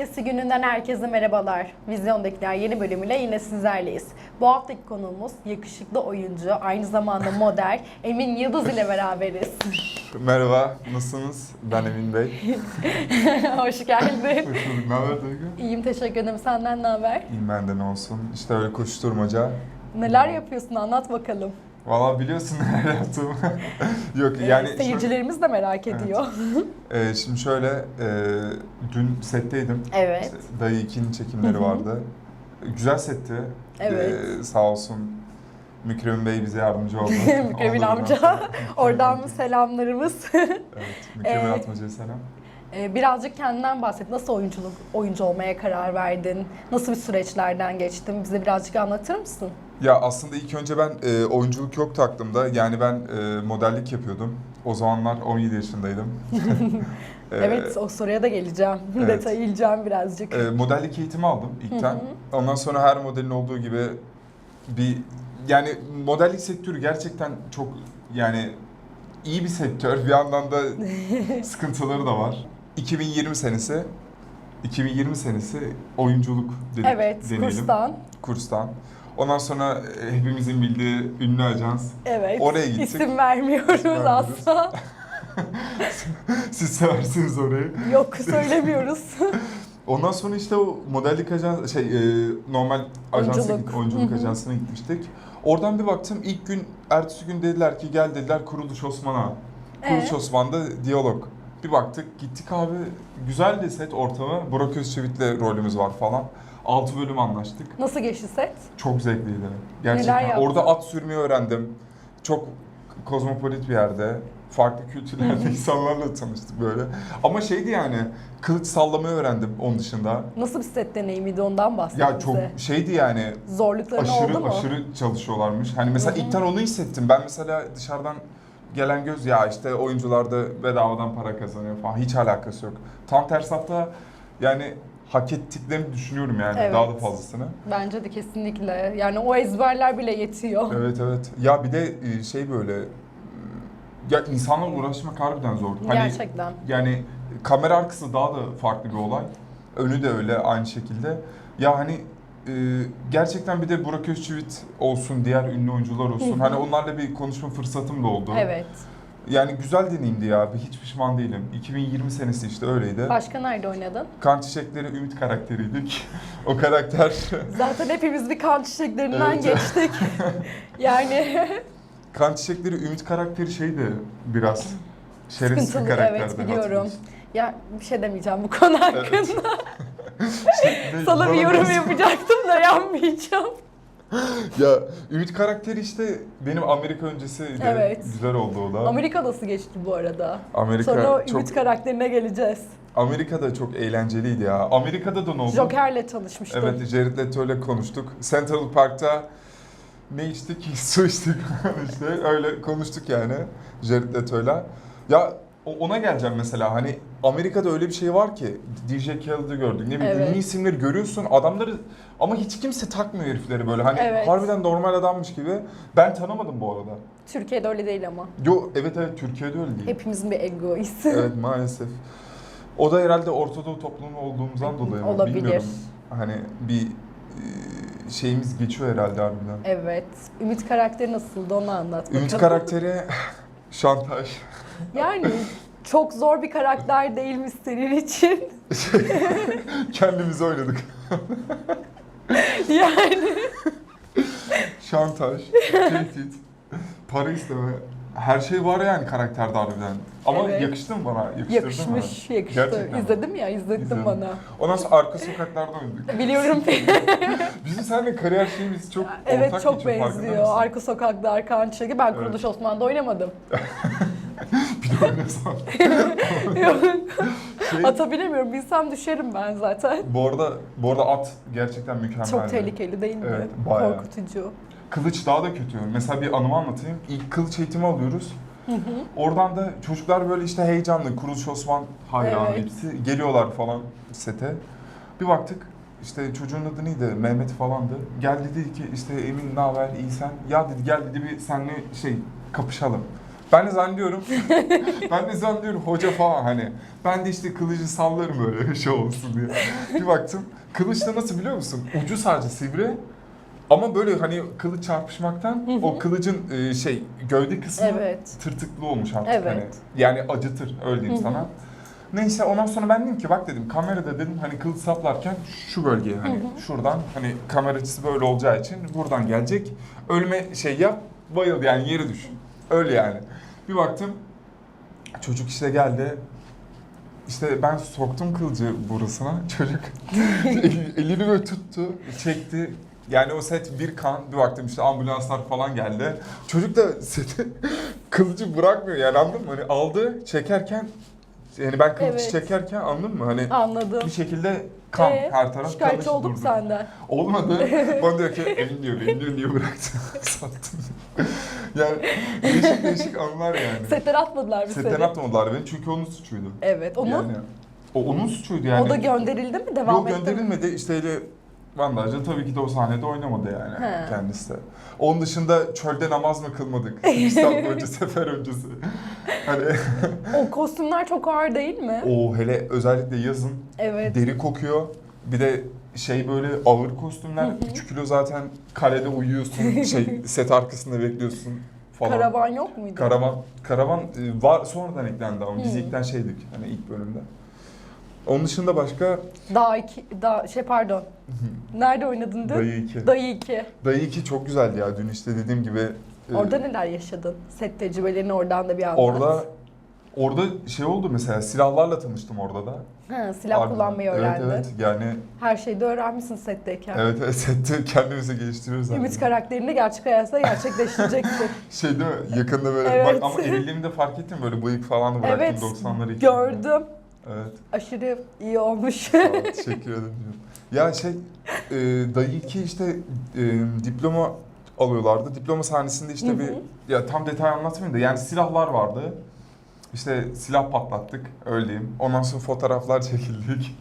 Ertesi gününden herkese merhabalar. Vizyondakiler yeni bölümüyle yine sizlerleyiz. Bu haftaki konuğumuz yakışıklı oyuncu, aynı zamanda model Emin Yıldız ile beraberiz. Merhaba, nasılsınız? Ben Emin Bey. Hoş geldin. Hoş bulduk. Ne haber Duygu? İyiyim teşekkür ederim. Senden ne haber? İyiyim ben de ne olsun. İşte öyle koşturmaca. Neler yapıyorsun anlat bakalım. Valla biliyorsun neler yaptığımı. Yok Ee, yani... Seyircilerimiz de merak Evet. ediyor. Ee, şimdi şöyle, e, dün setteydim. Evet. İşte Dayı 2'nin çekimleri vardı. Güzel setti. Evet. Ee, sağ olsun Mükremin Bey bize yardımcı oldu. Mükremin amca. Oradan selamlarımız. Evet, Mükremin Ee, Atmaca'ya selam. Ee, Birazcık kendinden bahset. Nasıl oyunculuk oyuncu olmaya karar verdin? Nasıl bir süreçlerden geçtin? Bize birazcık anlatır mısın? Ya aslında ilk önce ben e, oyunculuk yoktu aklımda. Yani ben e, modellik yapıyordum. O zamanlar 17 yaşındaydım. Ee, evet, o soruya da geleceğim. evet. İneceğim birazcık. e, modellik eğitimi aldım ilkten. Hı Ondan sonra her modelin olduğu gibi bir yani modellik sektörü gerçekten çok yani iyi bir sektör. Bir yandan da sıkıntıları da var. 2020 senesi 2020 senesi oyunculuk dedik evet, deneyelim. kurstan. kurstan. Ondan sonra e, hepimizin bildiği ünlü ajans. Evet. Oraya gittik. İsim vermiyoruz İsim asla. Siz seversiniz orayı. Yok söylemiyoruz. Ondan sonra işte o modellik ajans şey e, normal ajansa Oyunculuk. git- oyunculuk ajansına gitmiştik. Oradan bir baktım ilk gün ertesi gün dediler ki gel dediler Kuruluş Osman'a. Kuruluş Ee? Osman'da diyalog. Bir baktık gittik abi güzel de set ortamı. Burak Özçivit'le rolümüz var falan. 6 bölüm anlaştık. Nasıl geçti set? Çok zevkliydi. Neler Gerçekten. yaptın? Orada at sürmeyi öğrendim. Çok kozmopolit bir yerde. Farklı kültürlerde insanlarla tanıştık böyle. Ama şeydi yani kılıç sallamayı öğrendim onun dışında. Nasıl bir set deneyimiydi ondan bahset Ya çok bize. şeydi yani Zorlukların oldu aşırı mu? aşırı çalışıyorlarmış. Hani mesela hı. ilkten onu hissettim. Ben mesela dışarıdan gelen göz ya işte oyuncular da bedavadan para kazanıyor falan. Hiç alakası yok. Tam tersi hatta yani hak ettiklerini düşünüyorum yani Evet. daha da fazlasını. Bence de kesinlikle. Yani o ezberler bile yetiyor. Evet evet. Ya bir de e, şey böyle ya insanla uğraşmak harbiden zor. Hani Gerçekten. yani kamera arkası daha da farklı bir olay. Önü de öyle aynı şekilde. Ya hani e, gerçekten bir de Burak Özçivit olsun, diğer ünlü oyuncular Hı olsun. hı. Hani onlarla bir konuşma fırsatım da oldu. Evet. Yani güzel deneyimdi ya. Hiç pişman değilim. 2020 senesi işte öyleydi. Başka nerede oynadın? Kan Çiçekleri Ümit karakteriydik. o karakter Zaten hepimiz bir kan çiçeklerinden Evet. geçtik. yani Kan Çiçekleri Ümit karakteri şeydi biraz şerefsiz bir sıkıntılı. karakterdi. Evet biliyorum. hatırlıyorsun. Ya bir şey demeyeceğim bu konu hakkında. Ne- Sana bir yorum yapacaktım da yapmayacağım. Ya Ümit karakteri işte benim Amerika öncesiydi. Evet. Güzel oldu o da. Amerika nasıl geçti bu arada? Amerika Sonra o çok Ümit karakterine geleceğiz. Amerika'da çok eğlenceliydi ya. Amerika'da da ne oldu? Joker'le tanışmıştım. Evet Jared Leto ile konuştuk. Central Park'ta ne içtik? Su içtik işte öyle konuştuk yani Jared Leto'yla. Ya o- ona geleceğim mesela hani Amerika'da öyle bir şey var ki DJ Khaled'i gördük ne bileyim Evet. ünlü isimleri görüyorsun adamları ama hiç kimse takmıyor herifleri böyle hani Evet. harbiden normal adammış gibi. Ben tanımadım bu arada. Türkiye'de öyle değil ama. Yo evet evet Türkiye'de öyle değil. Hepimizin bir egoist. Evet maalesef. O da herhalde Ortadoğu toplumu olduğumuzdan dolayı mı Olabilir. bilmiyorum. Hani bir e, şeyimiz geçiyor herhalde harbiden. Evet. Ümit karakteri nasıldı onu anlat bakalım. Ümit karakteri şantaj. Yani çok zor bir karakter değilmiş senin için. Kendimizi oynadık. yani Şantaj, tehdit, para isteme. Her şey var yani karakterde harbiden. Ama Evet. yakıştı mı bana? Yakıştırdı yakışmış, mı? yakıştı. Gerçekten? İzledim ya, izlettin İzledim. bana. Ondan sonra arka sokaklarda oynadık. Biliyorum Bizim seninle kariyer şeyimiz çok evet ortak çok geçiyor, farkında benziyor. mısın? Arka sokakta arka çeki. Ben Evet. Kuruluş Osman'da oynamadım. Yok. Şey, Ata binemiyorum. Bilsem düşerim ben zaten. Bu arada bu arada at gerçekten mükemmel. Çok tehlikeli değil mi? Evet, bayağı. Korkutucu. Kılıç daha da kötü. Mesela bir anımı anlatayım. İlk kılıç eğitimi alıyoruz. Oradan da çocuklar böyle işte heyecanlı. Kuruluş Osman hayranı Evet. hepsi. Geliyorlar falan sete. Bir baktık işte çocuğun adı neydi? Mehmet falandı. Geldi dedi ki işte Emin ne haber iyi sen? Ya dedi gel dedi bir seninle şey kapışalım. Ben de zannediyorum, ben de zannediyorum hoca falan hani. Ben de işte kılıcı sallarım böyle bir şey olsun diye. Bir baktım, kılıç da nasıl biliyor musun? Ucu sadece sivri. Ama böyle hani kılıç çarpışmaktan o kılıcın e, şey gövde kısmı Evet. tırtıklı olmuş artık Evet. hani. Yani acıtır öyle diyeyim sana. Neyse ondan sonra ben dedim ki bak dedim kamerada dedim hani kılıç saplarken şu bölgeye hani şuradan hani kamera açısı böyle olacağı için buradan gelecek. Ölme şey yap bayıl yani yere düş. Öyle yani. Bir baktım çocuk işte geldi. İşte ben soktum kılıcı burasına. Çocuk el- elini böyle tuttu, çekti. Yani o set bir kan, bir baktım işte ambulanslar falan geldi. Çocuk da seti kılıcı bırakmıyor yani anladın mı? Hani aldı çekerken yani ben kılıcı Evet. çekerken anladın mı? Hani Anladım. bir şekilde kan Ee, her taraf Şikayetçi kanlı olduk durdu. senden. Olmadı. Bana diyor ki elin diyor, elin diyor niye bıraktın? Sattın. Yani değişik değişik anılar yani. Setten atmadılar bir Setten seni. atmadılar beni çünkü onun suçuydu. Evet. Onu, Yani, o onun suçuydu yani. o da gönderildi mi? Devam Yok etti mi? gönderilmedi. İşte öyle Vandalca tabii ki de o sahnede oynamadı yani He. kendisi de. Onun dışında çölde namaz mı kılmadık? İstanbul önce sefer öncesi. Hani O kostümler çok ağır değil mi? o hele özellikle yazın Evet. deri kokuyor. Bir de şey böyle ağır kostümler. 3 kilo zaten kalede uyuyorsun. şey set arkasında bekliyorsun falan. Karavan yok muydu? Karavan, karavan e, var sonradan eklendi ama biz ilkten şeydik hani ilk bölümde. Onun dışında başka Daha iki, daha şey pardon. Nerede oynadın dün? Dayı 2. Dayı 2. Dayı 2 çok güzeldi ya dün işte dediğim gibi. e, Orada neler yaşadın? Set tecrübelerini oradan da bir anlat. Orada orada şey oldu mesela silahlarla tanıştım orada da. Ha, silah Ardından- kullanmayı öğrendin. Evet evet yani Her şeyi de öğrenmişsin setteyken. evet evet sette kendimizi geliştiriyoruz Ümit karakterini gerçek hayatta gerçekleştireceksin. Şey değil mi yakında böyle Evet. bak ama ellerini de fark ettim böyle bıyık falan da bıraktım evet. 90'ları için. Gördüm. Evet. Aşırı iyi olmuş. Sağ ol, teşekkür ederim. Ya şey, e, dayı iki işte e, diploma alıyorlardı. Diploma sahnesinde işte Hı hı. bir, ya tam detay anlatmayayım da yani silahlar vardı. İşte silah patlattık, diyeyim. Ondan sonra fotoğraflar çekildik,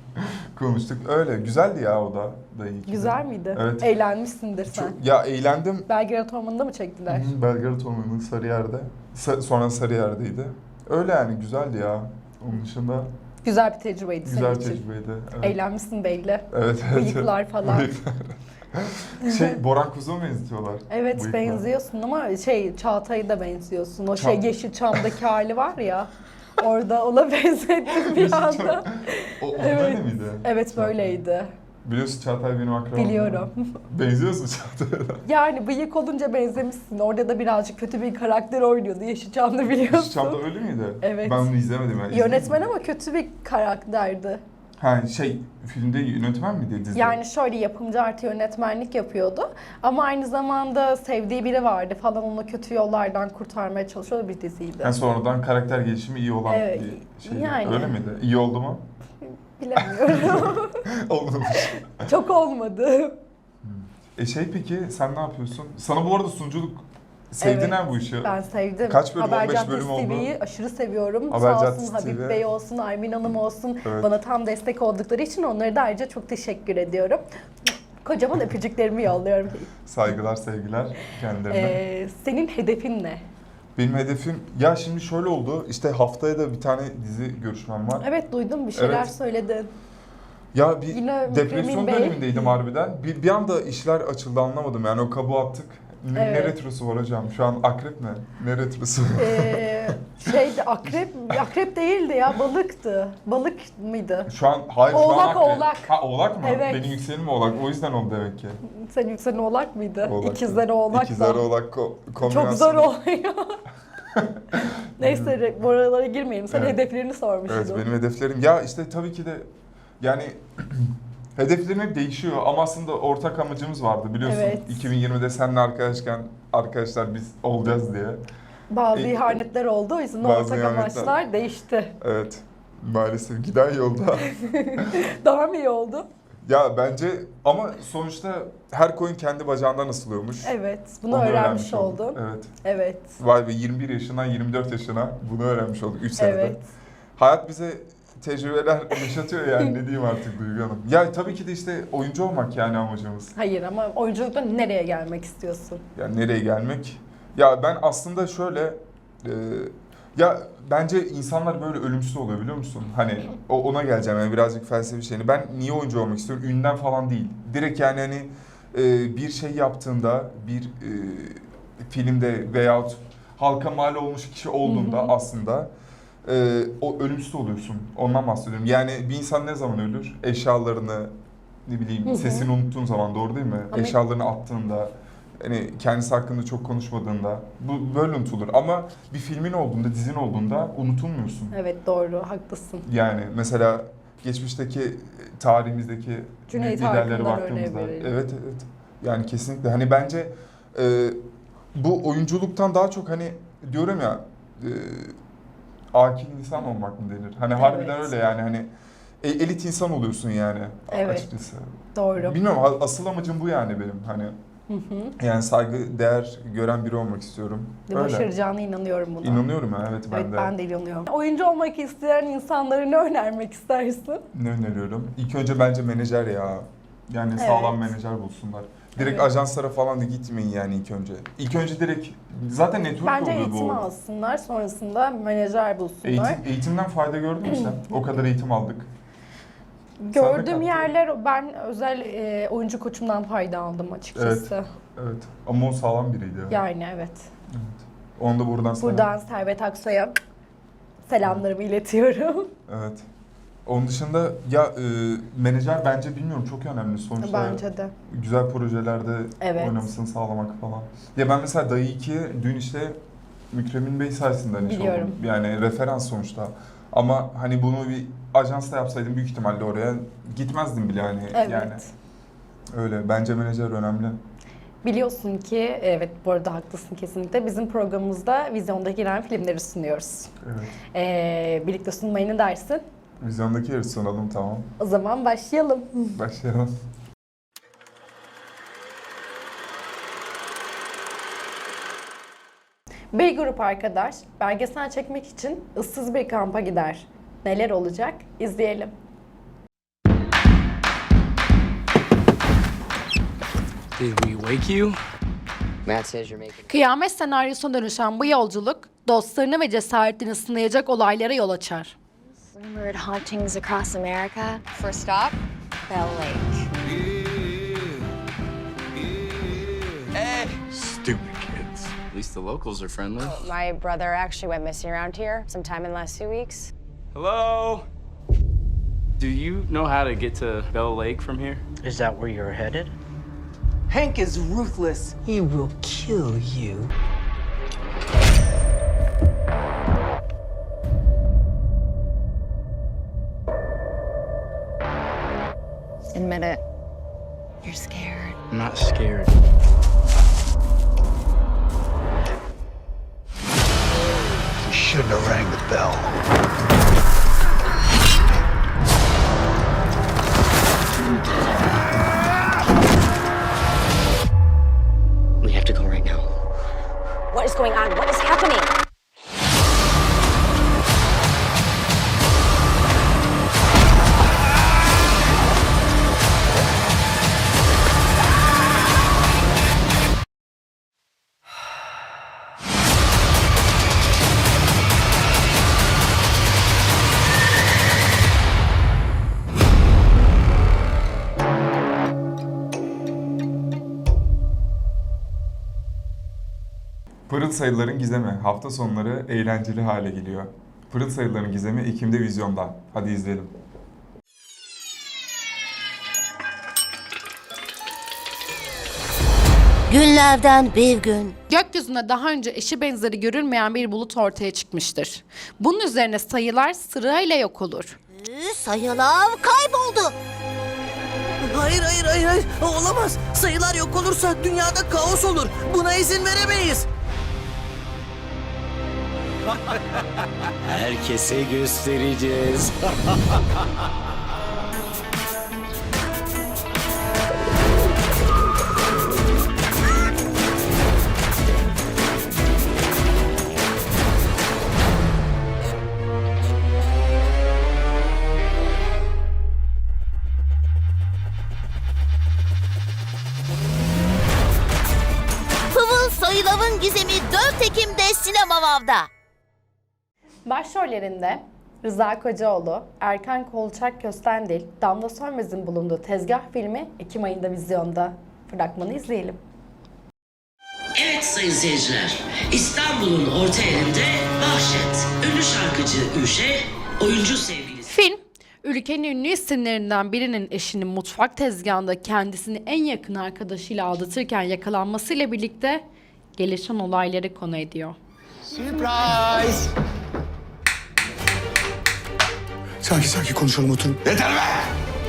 konuştuk. Öyle, güzeldi ya o da iki. Güzel miydi? Evet. Eğlenmişsindir sen. Çok, ya eğlendim. Belgrad Ormanı'nda mı çektiler? Hı, Belgrad Ormanı Sarıyer'de. Sa- sonra Sarıyer'deydi. Öyle yani güzeldi ya. Onun dışında Güzel bir tecrübeydi güzel senin için. tecrübeydi. Evet. Eğlenmişsin belli. Evet, evet. Bıyıklar falan. Bıyıklar. şey Boran Kuz'a mı benzetiyorlar? Evet Bıyıklar. benziyorsun ama şey Çağatay'a da benziyorsun. O şey Çağ- Yeşilçam'daki hali var ya. Orada ona benzettim bir anda. O, o Evet. miydi? Evet böyleydi. Biliyorsun Çağatay benim akrabam. Biliyorum. Benziyorsun Çağatay'a. Yani bıyık olunca benzemişsin. Orada da birazcık kötü bir karakter oynuyordu. Yeşilçam'da biliyorsun. Çağatay öyle miydi? Evet. Ben onu izlemedim. Yani. Yönetmen ama kötü bir karakterdi. Ha şey filmde yönetmen miydi dizide? Yani şöyle yapımcı artı yönetmenlik yapıyordu. Ama aynı zamanda sevdiği biri vardı falan onu kötü yollardan kurtarmaya çalışıyordu bir diziydi. Yani sonradan karakter gelişimi iyi olan Evet, bir şey. yani. Öyle miydi? İyi oldu mu? Bilemiyorum. Olmamış. Çok olmadı. E şey peki sen ne yapıyorsun? Sana bu arada sunuculuk sevdin Evet, bu işi. Ben sevdim. Kaç bölüm? Haber 15 Caddesi bölüm oldu. TV'yi aşırı seviyorum. Haber Sağ olsun Habib TV. Bey olsun, Armin Hanım olsun. Evet. Bana tam destek oldukları için onlara da ayrıca çok teşekkür ediyorum. Kocaman öpücüklerimi yolluyorum. Saygılar sevgiler kendilerine. Ee, senin hedefin ne? Benim hedefim ya şimdi şöyle oldu. İşte haftaya da bir tane dizi görüşmem var. Evet duydum bir şeyler Evet. söyledin. Ya bir Yine depresyon dönemindeydim harbiden. Bir, bir anda işler açıldı anlamadım. Yani o kabuğu attık. Ne, ne Evet. retrosu var hocam? Şu an akrep ne? Ne retrosu? Ee, şeydi akrep, akrep değildi ya balıktı. Balık mıydı? Şu an hayır şu Oğlak, an akrep. oğlak. Ha oğlak mı? Evet. Benim yükselenim oğlak. O yüzden oldu demek ki. Senin yükselen oğlak mıydı? Oğlak. İkizler oğlak İkizler oğlak ko- Çok kombinasyonu. zor oluyor. Neyse re- buralara girmeyelim. Sen Evet. hedeflerini sormuştun. Evet benim hedeflerim ya işte tabii ki de yani hedeflerim hep değişiyor ama aslında ortak amacımız vardı biliyorsun. Evet. 2020'de seninle arkadaşken arkadaşlar biz olacağız diye. Bazı E- ihanetler oldu. O yüzden ortak ihanetler. amaçlar değişti. Evet. Maalesef giden yolda. Daha mı iyi oldu? ya bence ama sonuçta her koyun kendi bacağından asılıyormuş. Evet. Bunu Onu öğrenmiş olduk. oldun. Evet. Evet. Vay be 21 yaşından 24 yaşına bunu öğrenmiş olduk 3 senede. Evet. Hayat bize tecrübeler yaşatıyor yani ne diyeyim artık Duygu Hanım. Ya tabii ki de işte oyuncu olmak yani amacımız. Hayır ama oyunculukta nereye gelmek istiyorsun? Yani nereye gelmek? Ya ben aslında şöyle Ee, ya bence insanlar böyle ölümsüz oluyor biliyor musun? Hani o ona geleceğim yani birazcık felsefi şeyini. Ben niye oyuncu olmak istiyorum? Ünlem falan değil. Direkt yani hani e, bir şey yaptığında bir e, filmde veyahut halka mal olmuş kişi olduğunda aslında e, o ölümsüz oluyorsun. Ondan bahsediyorum. Yani bir insan ne zaman ölür? Eşyalarını ne bileyim Hı hı. sesini unuttuğun zaman doğru değil mi? Ama- Eşyalarını attığında hani kendisi hakkında çok konuşmadığında bu böyle unutulur. Ama bir filmin olduğunda, dizin olduğunda unutulmuyorsun. Evet doğru haklısın. Yani mesela geçmişteki tarihimizdeki Cüneyt liderlere baktığımızda evet evet. Yani kesinlikle hani bence e, bu oyunculuktan daha çok hani diyorum ya e, akil insan olmak mı denir? Hani harbiden Evet. öyle yani hani e- elit insan oluyorsun yani Evet. açıkçası. Doğru. Bilmiyorum asıl amacım bu yani benim hani Hı hı. yani saygı değer gören biri olmak istiyorum. Öyle. Başaracağına inanıyorum buna. İnanıyorum ya evet ben evet de. ben de inanıyorum. Oyuncu olmak isteyen insanlara ne önermek istersin? Ne öneriyorum? İlk önce bence menajer ya. Yani sağlam Evet. menajer bulsunlar. Direkt Evet. ajanslara falan da gitmeyin yani ilk önce. İlk önce direkt zaten network Bence oluyor eğitim bu. alsınlar, sonrasında menajer bulsunlar. Eğitim, eğitimden fayda gördün mü sen? O kadar eğitim aldık. Gördüğüm kattın. yerler, ben özel e, oyuncu koçumdan fayda aldım açıkçası. Evet. Ama o sağlam biriydi. ya. Yani evet. Evet. Onu da buradan. Buradan Servet Aksoy'a selamlarımı iletiyorum. Evet. Onun dışında ya e, menajer bence bilmiyorum çok önemli sonuçta. Bence de. Güzel projelerde Evet. oynamasını sağlamak falan. Ya ben mesela Dayı 2 dün işte Mükremin Bey sayesinde hani şey oldum. Yani referans sonuçta. Ama hani bunu bir ajansla yapsaydım büyük ihtimalle oraya gitmezdim bile hani Evet. yani. Öyle. Bence menajer önemli. Biliyorsun ki, evet bu arada haklısın kesinlikle. Bizim programımızda vizyonda giren filmleri sunuyoruz. Evet. Ee, birlikte sunmayı ne dersin? Vizyondaki yarı sunalım tamam. O zaman başlayalım. Başlayalım. Bir grup arkadaş belgesel çekmek için ıssız bir kampa gider. Neler olacak? İzleyelim. Did we wake you? Matt says you're making. Kıyamet senaryosuna dönüşen bu yolculuk dostlarını ve cesaretini sınayacak olaylara yol açar. Rumored hauntings across America. First stop, Bell Lake. Stupid kids. At least the locals are friendly. Oh, my brother actually went missing around here sometime in the last few weeks. Hello? Do you know how to get to Bell Lake from here? Is that where you're headed? Hank is ruthless. He will kill you. Admit it. You're scared. I'm not scared. You shouldn't have rang the bell. Pırıl sayıların gizemi hafta sonları eğlenceli hale geliyor. Pırıl sayıların gizemi Ekim'de vizyonda. Hadi izleyelim. Günlerden bir gün Gökyüzünde daha önce eşi benzeri görülmeyen bir bulut ortaya çıkmıştır. Bunun üzerine sayılar sırayla yok olur. sayılar kayboldu. Hayır hayır hayır hayır olamaz. Sayılar yok olursa dünyada kaos olur. Buna izin veremeyiz. Herkese göstereceğiz. Pıvıl sayıların gizemi 4 çekimde Sinema Vav'da. Başrollerinde Rıza Kocaoğlu, Erkan Kolçak Köstendil, Damla Sönmez'in bulunduğu Tezgah filmi Ekim ayında vizyonda. Fragmanı izleyelim. Evet sayın seyirciler, İstanbul'un orta yerinde Vahşet, ünlü şarkıcı Üşe, oyuncu sevgilisi Film, ülkenin ünlü isimlerinden birinin eşinin mutfak tezgahında kendisini en yakın arkadaşıyla aldatırken yakalanmasıyla birlikte gelişen olayları konu ediyor. Surprise! Sakin sakin konuşalım oturun. Yeter be!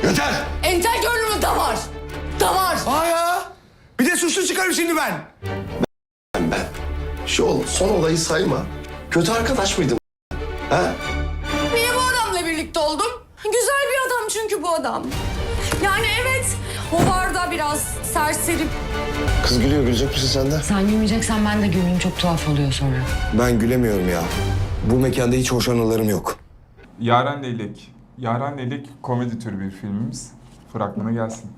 Yeter! Entel gönlümün damar. Damar. Aa ya! Bir de suçlu çıkarım şimdi ben. Ben. Şu ol- son olayı sayma. Kötü arkadaş mıydım? Ha? Niye bu adamla birlikte oldum? Güzel bir adam çünkü bu adam. Yani evet o var da biraz serseri. Kız gülüyor, gülecek misin sen de? Sen gülmeyeceksen ben de güleyim çok tuhaf oluyor sonra. Ben gülemiyorum ya. Bu mekanda hiç hoş anılarım yok. Yaren Leylek. Yaren Leylek komedi türü bir filmimiz. Fragmanı gelsin.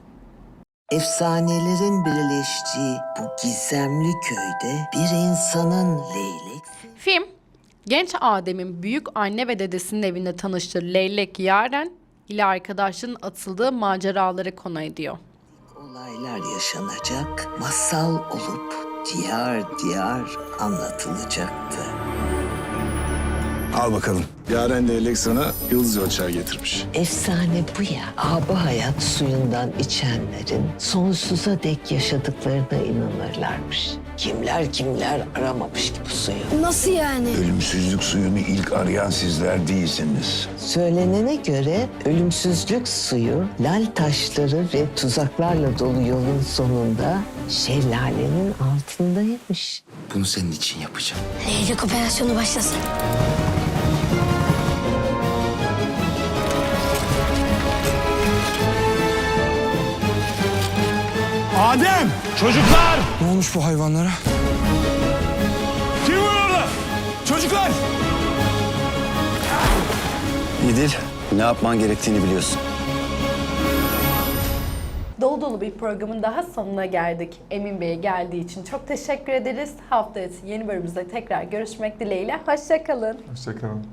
Efsanelerin birleştiği bu gizemli köyde bir insanın leylek Film, genç Adem'in büyük anne ve dedesinin evinde tanıştığı Leylek Yaren ile arkadaşlığın atıldığı maceraları konu ediyor. olaylar yaşanacak, masal olup diyar diyar anlatılacaktı. Al bakalım. Yaren Leylek sana yıldız ölçer getirmiş. Efsane bu ya. Abı hayat suyundan içenlerin sonsuza dek yaşadıklarına inanırlarmış. Kimler kimler aramamış ki bu suyu. Nasıl yani? Ölümsüzlük suyunu ilk arayan sizler değilsiniz. Söylenene göre ölümsüzlük suyu lal taşları ve tuzaklarla dolu yolun sonunda şelalenin altındaymış. Bunu senin için yapacağım. Leylek operasyonu başlasın. Adem! Çocuklar! Ne olmuş bu hayvanlara? Kim var orada? Çocuklar! İdil, ne yapman gerektiğini biliyorsun. Dolu dolu bir programın daha sonuna geldik. Emin Bey'e geldiği için çok teşekkür ederiz. Hafta yeni bölümümüzde tekrar görüşmek dileğiyle. Hoşçakalın. Hoşçakalın.